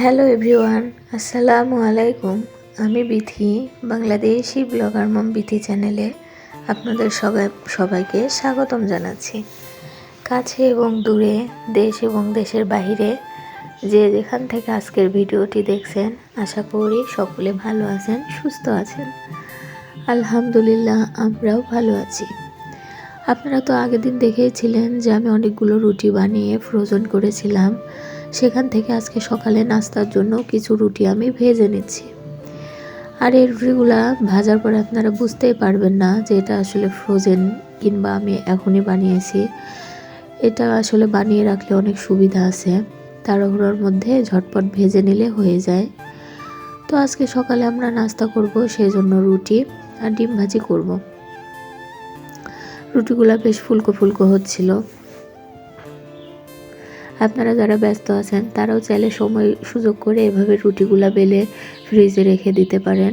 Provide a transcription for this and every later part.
Hello everyone আসসালামু আলাইকুম আমি বিথি, বাংলাদেশি ব্লগার মম বিথি চ্যানেলে আপনাদের সবাই, সবাইকে স্বাগতম জানাচ্ছি। কাছে এবং দূরে, দেশ এবং দেশের বাইরে যে যেখান থেকে আজকের ভিডিওটি দেখছেন, আশা করি সকলে ভালো আছেন, সুস্থ আছেন। আলহামদুলিল্লাহ, আমরাও ভালো আছি। আপনারা তো আগের দিন দেখেইছিলেন যে আমি অনেকগুলো রুটি বানিয়ে ফ্রোজন করেছিলাম। সেখান থেকে আজকে সকালে নাস্তার জন্য কিছু রুটি আমি ভেজে নিচ্ছি। আর এই রুটিগুলা ভাজার পরে আপনারা বুঝতেই পারবেন না যে এটা আসলে ফ্রোজেন কিংবা আমি এখনই বানিয়েছি। এটা আসলে বানিয়ে রাখলে অনেক সুবিধা আছে। তাড়াহুড়োর মধ্যে ঝটপট ভেজে নিলে হয়ে যায়। তো আজকে সকালে আমরা নাস্তা করব সেই জন্য রুটি আর ডিম ভাজি করব। রুটিগুলা বেশ ফুলকো ফুলকো হচ্ছিল। আপনারা যারা ব্যস্ত আছেন, তারাও চাইলে সময়, সুযোগ করে এভাবে রুটিগুলা বেলে ফ্রিজে রেখে দিতে পারেন।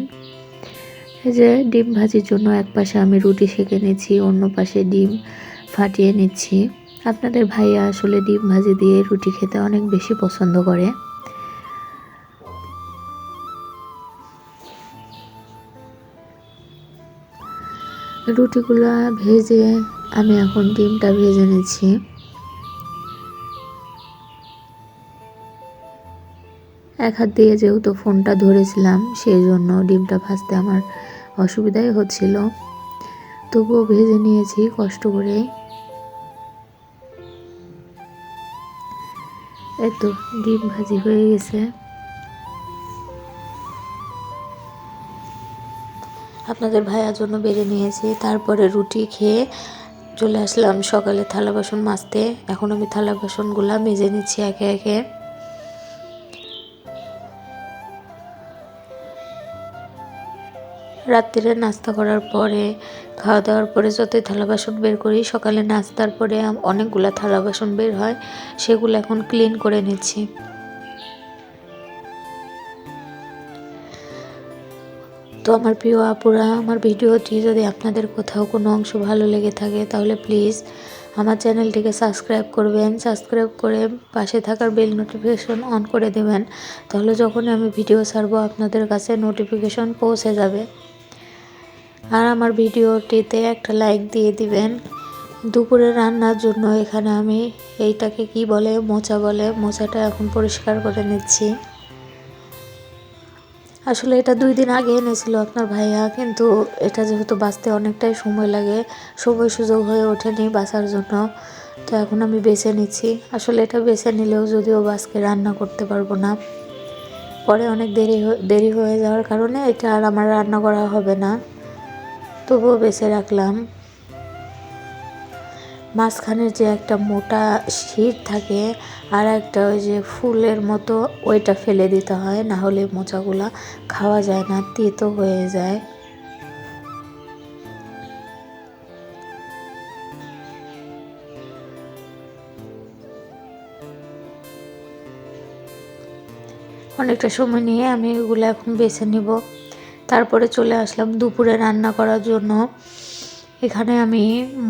এই যে ডিম ভাজির জন্য এক পাশে আমি রুটি সেঁকে নিচ্ছি, অন্য পাশে ডিম ফাটিয়ে নিচ্ছি। আপনাদের ভাইয়া আসলে ডিম ভাজি দিয়ে রুটি খেতে অনেক বেশি পছন্দ করে। রুটিগুলা ভেজে আমি এখন ডিমটা ভেজে নিচ্ছি। এক হাত দিয়ে যেহেতু ফোনটা ধরেছিলাম সেই জন্য ডিমটা ভাজতে আমার অসুবিধাই হচ্ছিল। তবুও ভেজে নিয়েছি কষ্ট করে। এই তো ডিম ভাজি হয়ে গেছে। আপনাদের ভাইয়ার জন্য বেড়ে নিয়েছি। তারপরে রুটি খেয়ে চলে আসলাম সকালে থালা বাসন মাজতে। এখন আমি থালা বাসনগুলা মেজে নিচ্ছি একে একে। রাত্রিরে নাস্তা করার পরে খাওয়া দাওয়ার পরে যতই থালা বাসন বের করি, সকালে নাস্তার পরে অনেকগুলো থালা বাসন বের হয়, সেগুলো এখন ক্লিন করে নিচ্ছি। তো আমার প্রিয় আপুরা, আমার ভিডিওটি যদি আপনাদের কোথাও কোনো অংশ ভালো লেগে থাকে, তাহলে প্লিজ আমার চ্যানেলটিকে সাবস্ক্রাইব করবেন। সাবস্ক্রাইব করে পাশে থাকার বেল নোটিফিকেশন অন করে দেবেন। তাহলে যখনই আমি ভিডিও ছাড়বো, আপনাদের কাছে নোটিফিকেশন পৌঁছে যাবে। আর আমার ভিডিওটিতে একটা লাইক দিয়ে দিবেন। দুপুরে রান্নার জন্য এখানে আমি এইটাকে কি বলে, মোচা বলে, মোচাটা এখন পরিষ্কার করে নিচ্ছি। আসলে এটা দুই দিন আগে এনেছিল আপনার ভাইয়া, কিন্তু এটা যেহেতু বাঁচতে অনেকটাই সময় লাগে, সময় সুযোগ হয়ে ওঠেনি বাঁচার জন্য, তো এখন আমি বেছে নিচ্ছি। আসলে এটা বেছে নিলেও যদিও বাসকে রান্না করতে পারব না। পরে অনেক দেরি দেরি হয়ে যাওয়ার কারণে এটা আর আমার রান্না করা হবে না। তবুও বেছে রাখলাম। মাঝখানের যে একটা মোটা শীত থাকে আর একটা ওই যে ফুলের মতো, ওইটা ফেলে দিতে হয়, না হলে মোচাগুলা খাওয়া যায় না, তেতো হয়ে যায়। অনেকটা সময় নিয়ে আমি এগুলো এখন বেছে নিব। তারপরে চলে আসলাম দুপুরে রান্না করার জন্য। এখানে আমি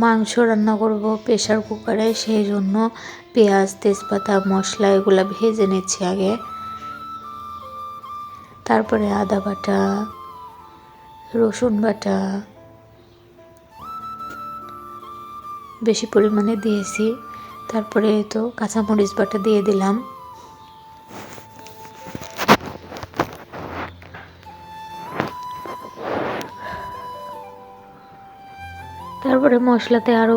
মাংস রান্না করব প্রেশার কুকারে, সেই জন্য পেঁয়াজ, তেজপাতা, মশলা এগুলো ভেজে নিচ্ছি আগে। তারপরে আদা বাটা, রসুন বাটা, বেশি পরিমাণে দিয়েছি। তারপরে তো কাঁচামরিচ বাটা দিয়ে দিলাম। তারপরে মশলাতে আরও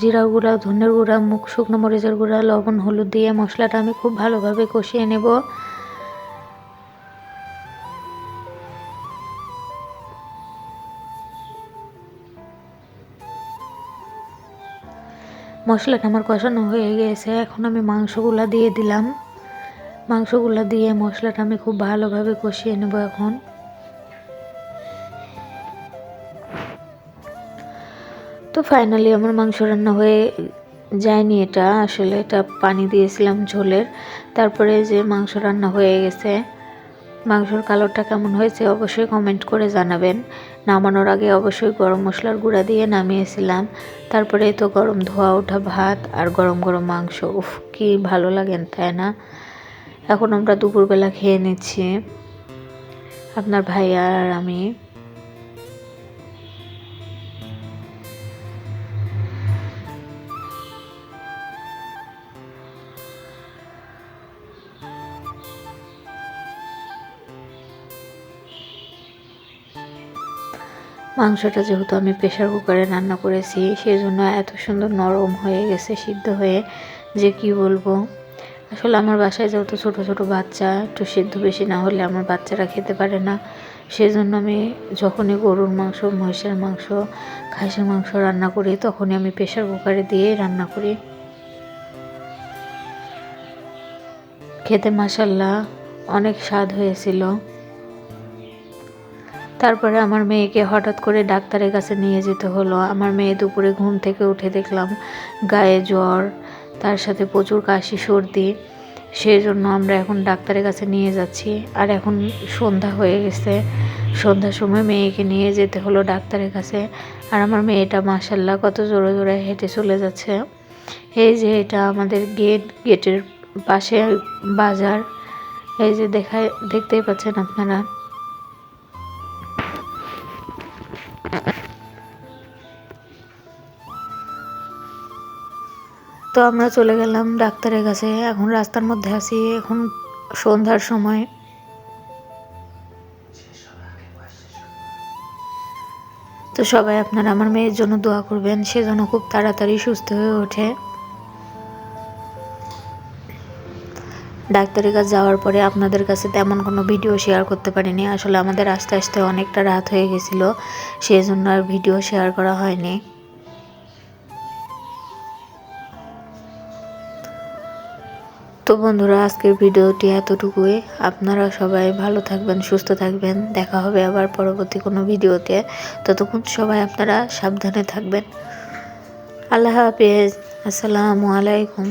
জিরা গুঁড়া, ধনের গুঁড়া, মুখ শুকনো মরিচের গুঁড়া, লবণ, হলুদ দিয়ে মশলাটা আমি খুব ভালোভাবে কষিয়ে নেব। মশলাটা আমার কষানো হয়ে গিয়েছে এখন আমি মাংসগুলা দিয়ে দিলাম। মাংসগুলা দিয়ে মশলাটা আমি খুব ভালোভাবে কষিয়ে নেব এখন। তো ফাইনালি আমার মাংস রান্না হয়ে যায়নি এটা। আসলে এটা পানি দিয়েছিলাম ঝোলের। তারপরে যে মাংস রান্না হয়ে গেছে, মাংসর কালোরটা কেমন হয়েছে অবশ্যই কমেন্ট করে জানাবেন। নামানোর আগে অবশ্যই গরম মশলার গুঁড়া দিয়ে নামিয়েছিলাম। তারপরে তো গরম ধোয়া, ওঠা ভাত আর গরম গরম মাংস। উফ, কি ভালো লাগেন তাই না? এখন আমরা দুপুরবেলা খেয়ে নিচ্ছি। আপনার ভাই আর আমি। মাংসটা যেহেতু আমি প্রেশার কুকারে রান্না করেছি সেই জন্য এত সুন্দর নরম হয়ে গেছে, সিদ্ধ হয়ে, যে কি বলব? আসলে আমার বাসায় যেহেতু ছোট ছোট বাচ্চা, একটু সিদ্ধ বেশি না হলে আমার বাচ্চারা খেতে পারে না। সেই জন্য আমি যখনই গরুর মাংস, মহিষের মাংস, খাসির মাংস রান্না করি, তখনই আমি প্রেশার কুকারে দিয়েই রান্না করি। খেতে মাসাল্লাহ অনেক স্বাদ হয়েছিল। তারপরে আমার মেয়েকে হঠাৎ করে ডাক্তারের কাছে নিয়ে যেতে হলো। আমার মেয়ে দুপুরে ঘুম থেকে উঠে দেখলাম গায়ে জ্বর, তার সাথে প্রচুর কাশি, সর্দি। সেই জন্য আমরা এখন ডাক্তারের কাছে নিয়ে যাচ্ছি। আর এখন সন্ধ্যা হয়ে গেছে। সন্ধ্যার সময় মেয়েকে নিয়ে যেতে হলো ডাক্তারের কাছে। আর আমার মেয়েটা মাসাল্লাহ কত জোরে জোরে হেঁটে চলে যাচ্ছে। এই যে এটা আমাদের গেট, গেটের পাশে বাজার। এই যে দেখায়, দেখতেই পাচ্ছেন আপনারা। তো আমরা চলে গেলাম ডাক্তারের কাছে। এখন রাস্তার মধ্যে আছি, এখন সন্ধ্যার সময়। তো সবাই আপনারা আমার মেয়ের জন্য দোয়া করবেন, সে যেন খুব তাড়াতাড়ি সুস্থ হয়ে ওঠে। ডাক্তারের কাছে যাওয়ার পরে আপনাদের কাছে তেমন কোনো ভিডিও শেয়ার করতে পারিনি। আসলে আমাদের আস্তে আস্তে অনেকটা রাত হয়ে গেছিল সেই জন্য আর ভিডিও শেয়ার করা হয়নি। তো বন্ধুরা, আজকের ভিডিওটি এতটুকুই। আপনারা সবাই ভালো থাকবেন, সুস্থ থাকবেন। দেখা হবে আবার পরবর্তী কোনো ভিডিওতে। ততক্ষণ সবাই আপনারা সাবধানে থাকবেন। আল্লাহ হাফেজ। আসসালামু আলাইকুম।